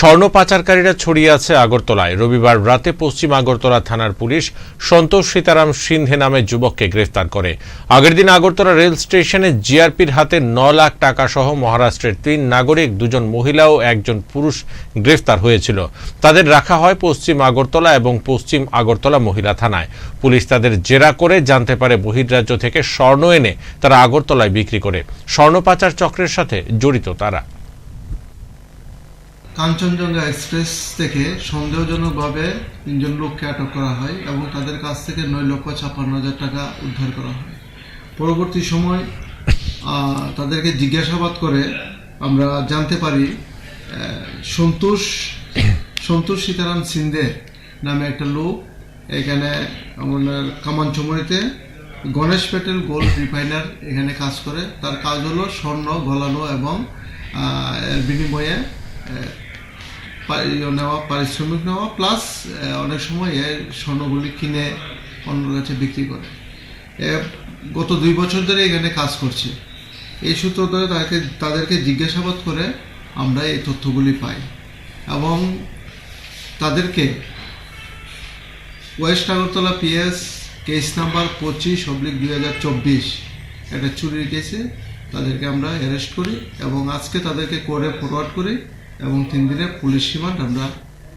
স্বর্ণ পাচারকারীরা ছড়িয়ে আছে আগরতলায়। রবিবার রাতে পশ্চিম আগরতলা থানার পুলিশ সন্তোষ সীতারাম সিন্ধে নামে যুবককে গ্রেফতার করে। আগের দিন আগরতলা রেল স্টেশনে জিআরপির হাতে ন লাখ টাকা সহ মহারাষ্ট্রের তিন নাগরিক, দুজন মহিলা ও একজন পুরুষ গ্রেফতার হয়েছিল। তাদের রাখা হয় পশ্চিম আগরতলা এবং পশ্চিম আগরতলা মহিলা থানায়। পুলিশ তাদের জেরা করে জানতে পারে বহির্রাজ্য থেকে স্বর্ণ এনে তারা আগরতলায় বিক্রি করে। স্বর্ণ পাচার চক্রের সাথে জড়িত তারা। কাঞ্চনজঙ্ঘা এক্সপ্রেস থেকে সন্দেহজনকভাবে তিনজন লোককে আটক করা হয় এবং তাদের কাছ থেকে নয় লক্ষ ছাপ্পান্ন হাজার টাকা উদ্ধার করা হয়। পরবর্তী সময় তাদেরকে জিজ্ঞাসাবাদ করে আমরা জানতে পারি সন্তোষ সন্তোষ সীতারাম সিন্দে নামে একটা লোক, এখানে আমাদের কামানচমরিতে গণেশ প্যাটেল গোল্ড রিফাইনার এখানে কাজ করে। তার কাজ হলো স্বর্ণ, গলানো এবং বিনিময়ে নেওয়া, পারিশ্রমিক নেওয়া প্লাস অনেক সময় এ স্বর্ণগুলি কিনে অন্যের কাছে বিক্রি করে। গত দুই বছর ধরে এখানে কাজ করছে। এই সূত্র ধরে তাকে, তাদেরকে জিজ্ঞাসাবাদ করে আমরা এই তথ্যগুলি পাই এবং তাদেরকে west Agartala PS case number পঁচিশ অব্লিক দুই হাজার চব্বিশ একটা চুরির কেসে তাদেরকে আমরা অ্যারেস্ট করি এবং আজকে তাদেরকে কোর্টে ফরওয়ার্ড করি। এবং তিন দিনের পুলিশ রিমান্ড আমরা